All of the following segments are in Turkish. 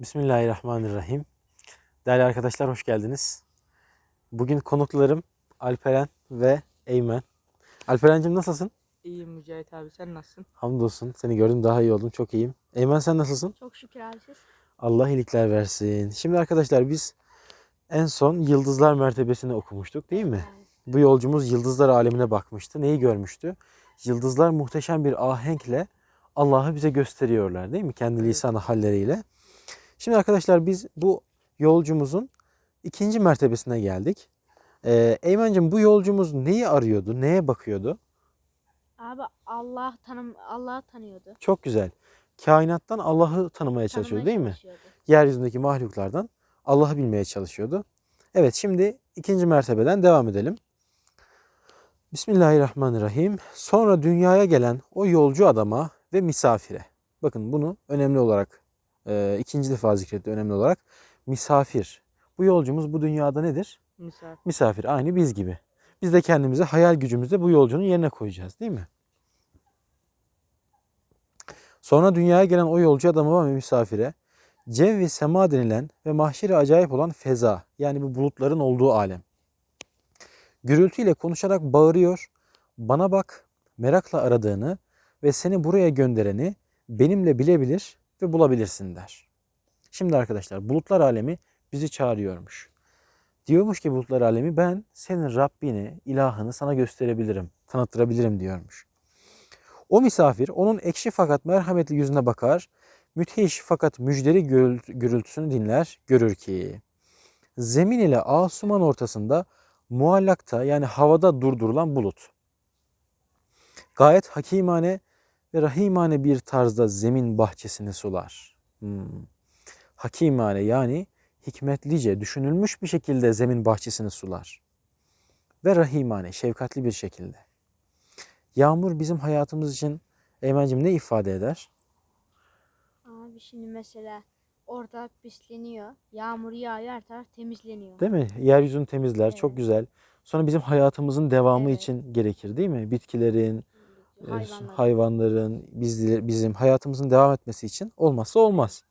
Bismillahirrahmanirrahim. Değerli arkadaşlar hoş geldiniz. Bugün konuklarım Alperen ve Eymen. Alperen'cim nasılsın? İyiyim Mücahit abi sen nasılsın? Hamdolsun. Seni gördüm daha iyi oldum. Çok iyiyim. Eymen sen nasılsın? Çok şükür abi siz. Allah iyilikler versin. Şimdi arkadaşlar biz en son yıldızlar mertebesini okumuştuk değil mi? Bu yolcumuz yıldızlar alemine bakmıştı. Neyi görmüştü? Yıldızlar muhteşem bir ahenkle Allah'ı bize gösteriyorlar değil mi? Kendi Evet. lisanı halleriyle. Şimdi arkadaşlar biz bu yolcumuzun ikinci mertebesine geldik. Ee, Eymen'cim bu yolcumuz neyi arıyordu? Neye bakıyordu? Abi Allah tanım Allah'ı tanıyordu. Çok güzel. Kainattan Allah'ı tanımaya çalışıyordu değil mi? çalışıyordu. Yeryüzündeki mahluklardan Allah'ı bilmeye çalışıyordu. Evet şimdi ikinci mertebeden devam edelim. Bismillahirrahmanirrahim. Sonra dünyaya gelen o yolcu adama ve misafire. Bakın bunu önemli olarak e, ikinci defa zikretti önemli olarak. Misafir. Bu yolcumuz bu dünyada nedir? Misafir. Misafir. Aynı biz gibi. Biz de kendimizi hayal gücümüzle bu yolcunun yerine koyacağız değil mi? Sonra dünyaya gelen o yolcu adama ve misafire Cevvi sema denilen ve mahşeri acayip olan feza yani bu bulutların olduğu alem. Gürültüyle konuşarak bağırıyor. Bana bak merakla aradığını ve seni buraya göndereni benimle bilebilir ve bulabilirsin der. Şimdi arkadaşlar bulutlar alemi bizi çağırıyormuş. Diyormuş ki bulutlar alemi ben senin Rabbini, ilahını sana gösterebilirim, tanıttırabilirim diyormuş. O misafir onun ekşi fakat merhametli yüzüne bakar, müthiş fakat gürült- gürültüsünü dinler, görür ki zemin ile asuman ortasında muallakta yani havada durdurulan bulut. Gayet hakimane ve rahimane bir tarzda zemin bahçesini sular. Hmm. Hakimane yani hikmetlice düşünülmüş bir şekilde zemin bahçesini sular. Ve rahimane, şefkatli bir şekilde. Yağmur bizim hayatımız için Eymen'cim ne ifade eder? Abi şimdi mesela ortalık pisleniyor. Yağmur yağıyor her taraf temizleniyor. Değil mi? Yeryüzünü temizler, çok Evet. güzel. Sonra bizim hayatımızın devamı Evet. için gerekir değil mi? Bitkilerin, Hayvanlar. hayvanların, biz, bizim hayatımızın devam etmesi için olmazsa olmaz.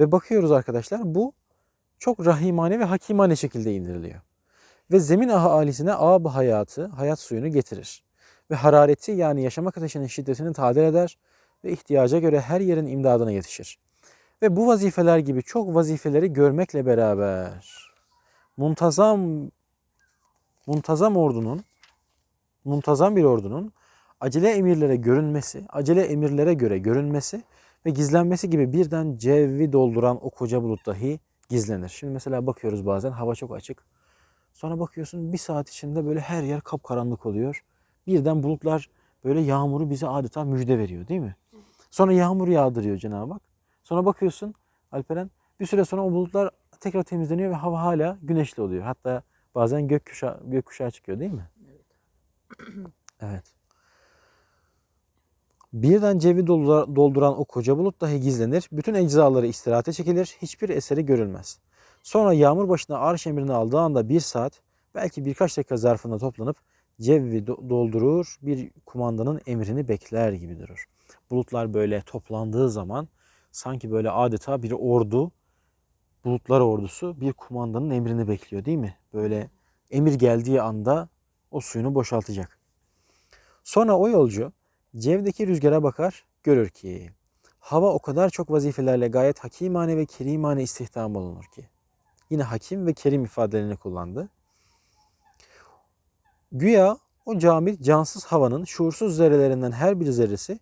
Ve bakıyoruz arkadaşlar bu çok rahimane ve hakimane şekilde indiriliyor. Ve zemin ahalisine ab hayatı, hayat suyunu getirir. Ve harareti yani yaşamak ateşinin şiddetini tadil eder ve ihtiyaca göre her yerin imdadına yetişir. Ve bu vazifeler gibi çok vazifeleri görmekle beraber muntazam muntazam ordunun muntazam bir ordunun acele emirlere görünmesi, acele emirlere göre görünmesi ve gizlenmesi gibi birden cevvi dolduran o koca bulut dahi gizlenir. Şimdi mesela bakıyoruz bazen hava çok açık. Sonra bakıyorsun bir saat içinde böyle her yer kapkaranlık oluyor. Birden bulutlar böyle yağmuru bize adeta müjde veriyor değil mi? Sonra yağmur yağdırıyor Cenab-ı Hak. Sonra bakıyorsun Alperen bir süre sonra o bulutlar tekrar temizleniyor ve hava hala güneşli oluyor. Hatta bazen gökkuşağı, gökkuşağı çıkıyor değil mi? Evet. Birden cevi dolduran, o koca bulut dahi gizlenir. Bütün eczaları istirahate çekilir. Hiçbir eseri görülmez. Sonra yağmur başına arş emrini aldığı anda bir saat belki birkaç dakika zarfında toplanıp cevvi do- doldurur bir kumandanın emrini bekler gibi durur. Bulutlar böyle toplandığı zaman sanki böyle adeta bir ordu bulutlar ordusu bir kumandanın emrini bekliyor değil mi? Böyle emir geldiği anda o suyunu boşaltacak. Sonra o yolcu cevdeki rüzgara bakar, görür ki hava o kadar çok vazifelerle gayet hakimane ve kerimane istihdam olunur ki. Yine hakim ve kerim ifadelerini kullandı. Güya o camit cansız havanın şuursuz zerrelerinden her bir zerresi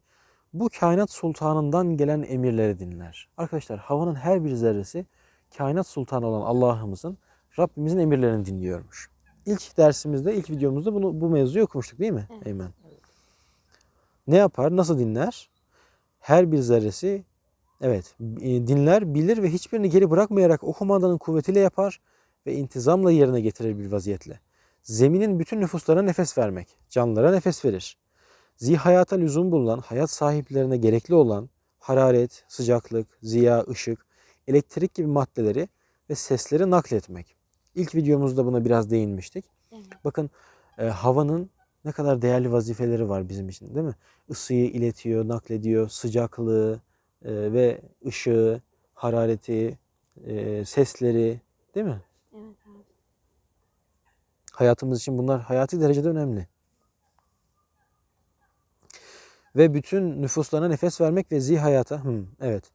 bu kainat sultanından gelen emirleri dinler. Arkadaşlar havanın her bir zerresi kainat sultanı olan Allah'ımızın Rabbimizin emirlerini dinliyormuş. İlk dersimizde, ilk videomuzda bunu bu mevzuyu okumuştuk değil mi? Evet. Eymen. Ne yapar? Nasıl dinler? Her bir zerresi evet e, dinler, bilir ve hiçbirini geri bırakmayarak o kumandanın kuvvetiyle yapar ve intizamla yerine getirir bir vaziyetle. Zeminin bütün nüfuslara nefes vermek, canlılara nefes verir. Zihayata lüzum bulunan, hayat sahiplerine gerekli olan hararet, sıcaklık, ziya, ışık, elektrik gibi maddeleri ve sesleri nakletmek. İlk videomuzda buna biraz değinmiştik. Evet. Bakın e, havanın ne kadar değerli vazifeleri var bizim için değil mi? Isıyı iletiyor, naklediyor, sıcaklığı e, ve ışığı harareti, e, sesleri değil mi? Evet abi. Hayatımız için bunlar hayati derecede önemli. Ve bütün nüfuslarına nefes vermek ve zihayata, hmm, evet.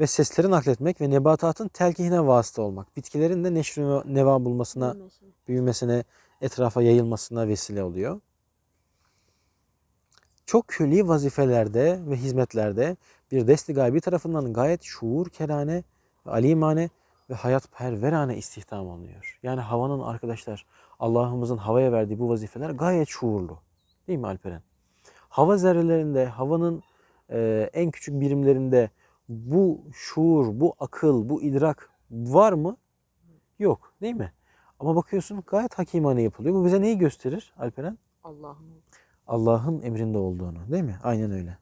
Ve sesleri nakletmek ve nebatatın telkihine vasıta olmak. Bitkilerin de neşr ve neva bulmasına, Büyümesi. büyümesine, etrafa yayılmasına vesile oluyor. Çok külli vazifelerde ve hizmetlerde bir desti gaybi tarafından gayet şuur kerane alimane ve hayatperverane istihdam oluyor. Yani havanın arkadaşlar Allah'ımızın havaya verdiği bu vazifeler gayet şuurlu. Değil mi Alperen? Hava zerrelerinde, havanın e, en küçük birimlerinde bu şuur, bu akıl, bu idrak var mı? Yok değil mi? Ama bakıyorsun gayet hakimane yapılıyor. Bu bize neyi gösterir Alperen? Allah'ın Allah'ın emrinde olduğunu değil mi? Aynen öyle.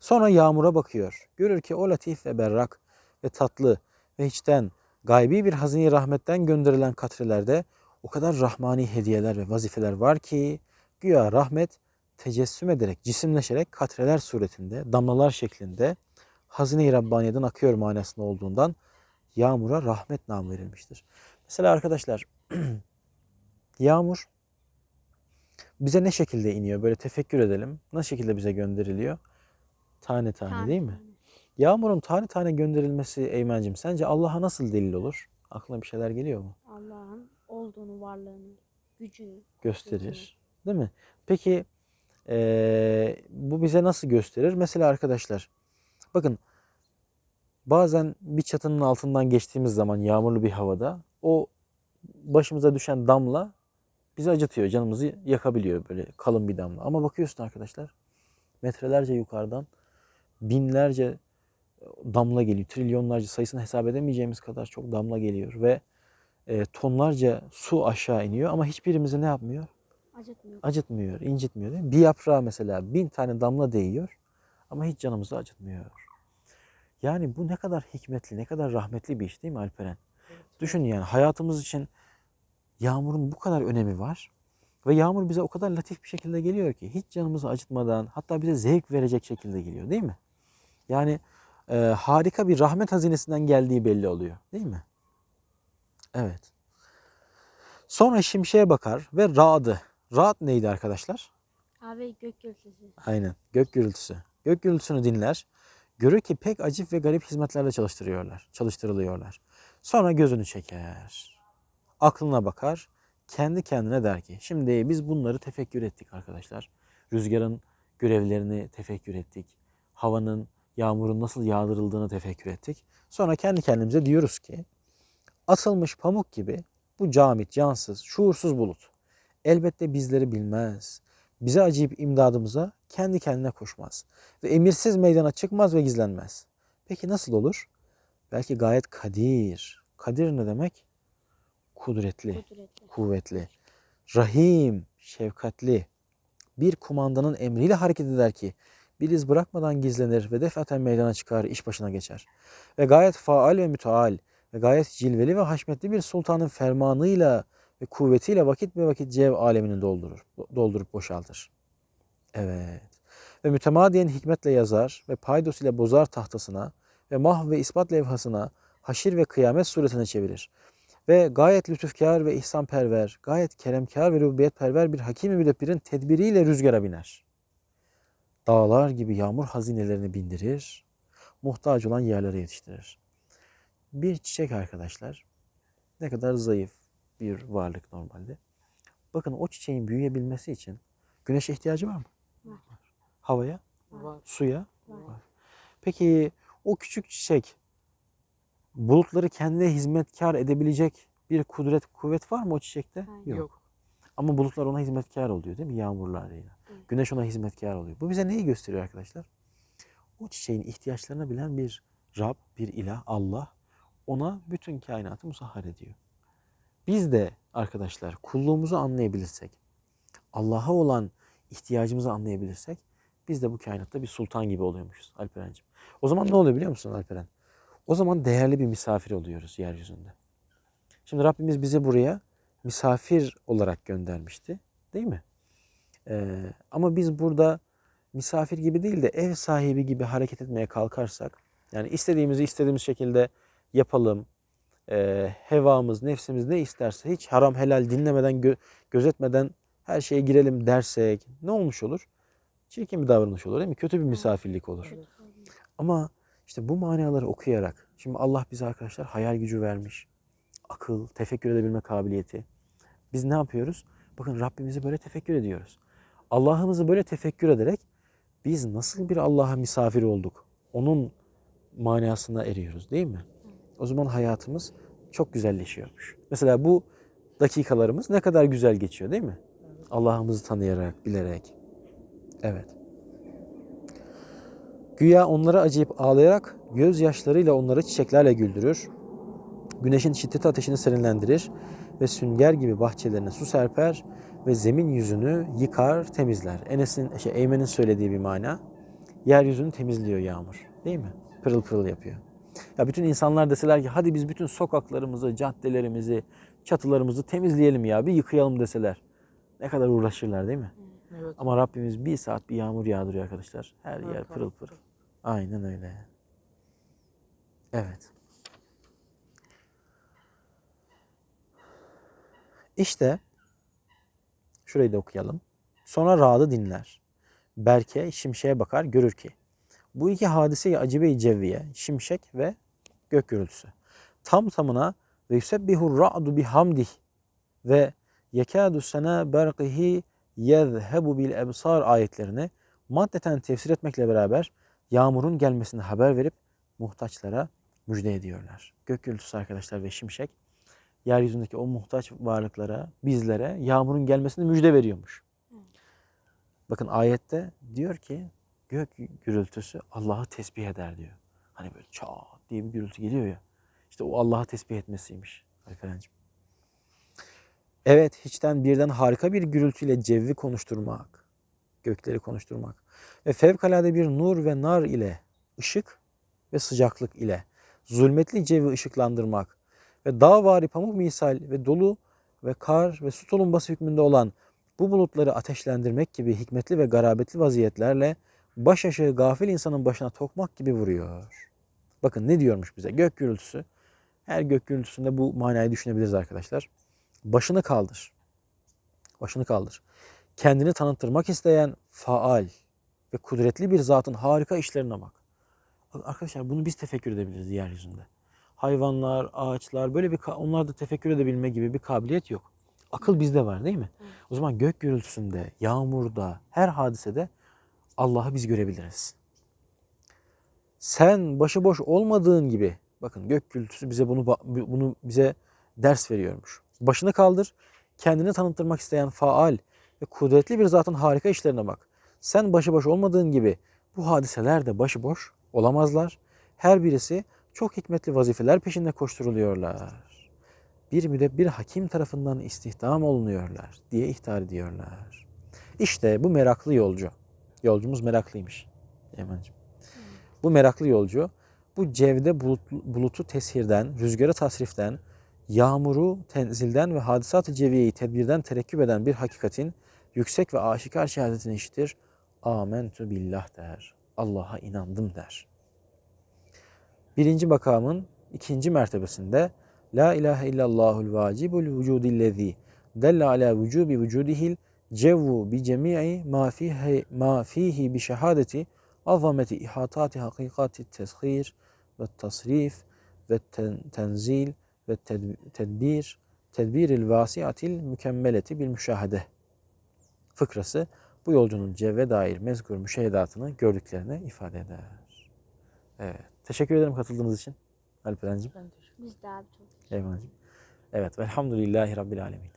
Sonra yağmura bakıyor. Görür ki o latif ve berrak ve tatlı ve hiçten gaybi bir hazine rahmetten gönderilen katrelerde o kadar rahmani hediyeler ve vazifeler var ki güya rahmet tecessüm ederek, cisimleşerek katreler suretinde, damlalar şeklinde hazine-i Rabbaniye'den akıyor manasında olduğundan yağmura rahmet namı verilmiştir. Mesela arkadaşlar yağmur bize ne şekilde iniyor? Böyle tefekkür edelim. Ne şekilde bize gönderiliyor? Tane tane, Tane değil mi? Yağmurun tane tane gönderilmesi Eymen'cim sence Allah'a nasıl delil olur? Aklına bir şeyler geliyor mu? Allah'ın olduğunu, varlığını, gücünü. Gösterir. Değil mi? Peki eee, bu bize nasıl gösterir? Mesela arkadaşlar bakın bazen bir çatının altından geçtiğimiz zaman yağmurlu bir havada o başımıza düşen damla bizi acıtıyor, canımızı yakabiliyor böyle kalın bir damla. Ama bakıyorsun arkadaşlar metrelerce yukarıdan binlerce damla geliyor. Trilyonlarca sayısını hesap edemeyeceğimiz kadar çok damla geliyor ve e, tonlarca su aşağı iniyor ama hiçbirimizi ne yapmıyor? Acıtmıyor. Acıtmıyor, incitmiyor. Değil mi? Bir yaprağa mesela bin tane damla değiyor ama hiç canımızı acıtmıyor. Yani bu ne kadar hikmetli, ne kadar rahmetli bir iş değil mi Alperen? Düşün yani hayatımız için yağmurun bu kadar önemi var. Ve yağmur bize o kadar latif bir şekilde geliyor ki hiç canımızı acıtmadan hatta bize zevk verecek şekilde geliyor değil mi? Yani e, harika bir rahmet hazinesinden geldiği belli oluyor değil mi? Evet. Sonra şimşeğe bakar ve ra'dı. Ra'd neydi arkadaşlar? Abi gök gürültüsü. Aynen. Gök gürültüsü. Gök gürültüsünü dinler. Görür ki pek acip ve garip hizmetlerle çalıştırıyorlar. Çalıştırılıyorlar. Sonra gözünü çeker. Aklına bakar. Kendi kendine der ki şimdi biz bunları tefekkür ettik arkadaşlar. Rüzgarın görevlerini tefekkür ettik. Havanın, yağmurun nasıl yağdırıldığını tefekkür ettik. Sonra kendi kendimize diyoruz ki asılmış pamuk gibi bu camit, cansız, şuursuz bulut elbette bizleri bilmez. Bize acıyıp imdadımıza kendi kendine koşmaz. Ve emirsiz meydana çıkmaz ve gizlenmez. Peki nasıl olur? Belki gayet kadir. Kadir ne demek? Kudretli, Kudretli. kuvvetli. Rahim, şefkatli. Bir kumandanın emriyle hareket eder ki bir iz bırakmadan gizlenir ve defaten meydana çıkar, iş başına geçer. Ve gayet faal ve müteal ve gayet cilveli ve haşmetli bir sultanın fermanıyla ve kuvvetiyle vakit be vakit cev alemini doldurur, doldurup boşaltır. Evet. Ve mütemadiyen hikmetle yazar ve paydos ile bozar tahtasına ve mah ve ispat levhasına haşir ve kıyamet suretine çevirir. Ve gayet lütufkar ve ihsanperver, gayet keremkar ve rububiyetperver bir hakim-i müdebbirin tedbiriyle rüzgara biner. Dağlar gibi yağmur hazinelerini bindirir, muhtaç olan yerlere yetiştirir. Bir çiçek arkadaşlar ne kadar zayıf bir varlık normalde. Bakın o çiçeğin büyüyebilmesi için güneşe ihtiyacı var mı? Havaya, var. suya. Var. Peki o küçük çiçek bulutları kendine hizmetkar edebilecek bir kudret, kuvvet var mı o çiçekte? Hayır. Yok. Ama bulutlar ona hizmetkar oluyor değil mi? Yağmurlarıyla. Evet. Güneş ona hizmetkar oluyor. Bu bize neyi gösteriyor arkadaşlar? O çiçeğin ihtiyaçlarını bilen bir Rab, bir ilah, Allah ona bütün kainatı musahhar ediyor. Biz de arkadaşlar kulluğumuzu anlayabilirsek, Allah'a olan ihtiyacımızı anlayabilirsek biz de bu kainatta bir sultan gibi oluyormuşuz Alperen'ciğim. O zaman ne oluyor biliyor musun Alperen? O zaman değerli bir misafir oluyoruz yeryüzünde. Şimdi Rabbimiz bizi buraya misafir olarak göndermişti. Değil mi? Ee, ama biz burada misafir gibi değil de ev sahibi gibi hareket etmeye kalkarsak Yani istediğimizi istediğimiz şekilde yapalım. Ee, hevamız, nefsimiz ne isterse hiç haram helal dinlemeden, gö- gözetmeden her şeye girelim dersek ne olmuş olur? Çirkin bir davranış olur değil mi? Kötü bir misafirlik olur. Ama işte bu manaları okuyarak, şimdi Allah bize arkadaşlar hayal gücü vermiş. Akıl, tefekkür edebilme kabiliyeti. Biz ne yapıyoruz? Bakın Rabbimizi böyle tefekkür ediyoruz. Allah'ımızı böyle tefekkür ederek biz nasıl bir Allah'a misafir olduk? Onun manasına eriyoruz değil mi? O zaman hayatımız çok güzelleşiyormuş. Mesela bu dakikalarımız ne kadar güzel geçiyor değil mi? Allah'ımızı tanıyarak, bilerek. Evet. Güya onlara acıyıp ağlayarak gözyaşlarıyla onları çiçeklerle güldürür. Güneşin şiddeti ateşini serinlendirir ve sünger gibi bahçelerine su serper ve zemin yüzünü yıkar, temizler. Enes'in, şey, Eymen'in söylediği bir mana. Yeryüzünü temizliyor yağmur. Değil mi? Pırıl pırıl yapıyor. Ya bütün insanlar deseler ki hadi biz bütün sokaklarımızı, caddelerimizi, çatılarımızı temizleyelim ya bir yıkayalım deseler. Ne kadar uğraşırlar değil mi? Evet. Ama Rabbimiz bir saat bir yağmur yağdırıyor arkadaşlar. Her Evet, yer pırıl pırıl. Aynen öyle. Evet. İşte şurayı da okuyalım. Sonra Ra'dı dinler. Berke şimşeğe bakar görür ki bu iki hadise-i acibe-i cevviye, şimşek ve gök gürültüsü. Tam tamına ve yusebbihur ra'du bihamdih ve yekâdu sena berqihi yezhebu bil ebsar ayetlerini maddeten tefsir etmekle beraber yağmurun gelmesini haber verip muhtaçlara müjde ediyorlar. Gök gürültüsü arkadaşlar ve şimşek yeryüzündeki o muhtaç varlıklara, bizlere yağmurun gelmesini müjde veriyormuş. Bakın ayette diyor ki gök gürültüsü Allah'ı tesbih eder diyor. Hani böyle çat diye bir gürültü geliyor ya. İşte o Allah'ı tesbih etmesiymiş Alperen'cim. Evet, hiçten birden harika bir gürültüyle cevvi konuşturmak, gökleri konuşturmak ve fevkalade bir nur ve nar ile, ışık ve sıcaklık ile zulmetli cevi ışıklandırmak ve dağvari pamuk misal ve dolu ve kar ve su tulumbası hükmünde olan bu bulutları ateşlendirmek gibi hikmetli ve garabetli vaziyetlerle baş aşağı gafil insanın başına tokmak gibi vuruyor. Bakın ne diyormuş bize? Gök gürültüsü. Her gök gürültüsünde bu manayı düşünebiliriz arkadaşlar. Başını kaldır. Başını kaldır. Kendini tanıttırmak isteyen faal ve kudretli bir zatın harika işlerine bak. Arkadaşlar bunu biz tefekkür edebiliriz yeryüzünde. Hayvanlar, ağaçlar böyle bir onlar da tefekkür edebilme gibi bir kabiliyet yok. Akıl bizde var değil mi? O zaman gök gürültüsünde, yağmurda, her hadisede Allah'ı biz görebiliriz. Sen başıboş olmadığın gibi bakın gök gürültüsü bize bunu bunu bize ders veriyormuş. Başını kaldır. Kendini tanıttırmak isteyen faal ve kudretli bir zatın harika işlerine bak. Sen başıboş olmadığın gibi bu hadiseler de başıboş olamazlar. Her birisi çok hikmetli vazifeler peşinde koşturuluyorlar. Bir müdebbir hakim tarafından istihdam olunuyorlar diye ihtar ediyorlar. İşte bu meraklı yolcu. Yolcumuz meraklıymış. Eymen'ciğim. Bu meraklı yolcu bu cevde bulut, bulutu teshirden, rüzgarı tasriften, yağmuru tenzilden ve hadisat-ı ceviyeyi tedbirden terekküp eden bir hakikatin yüksek ve aşikar şehadetini işitir. Amentu billah der. Allah'a inandım der. Birinci makamın ikinci mertebesinde La ilahe illallahul vacibul vücudillezî delle ala vücubi vücudihil cevvu bi cemii ma fihi ma fihi bi şehadeti azameti ihatati hakikati teshir ve tasrif ve ten- tenzil ve ted- tedbir tedbiril vasiatil mükemmeleti bil müşahede fıkrası bu yolcunun cevve dair mezkur müşehedatını gördüklerini ifade eder. Evet. Teşekkür ederim katıldığınız için Alperen'cim. Biz de abi çok Eyvallah. Evet. Velhamdülillahi Rabbil Alemin.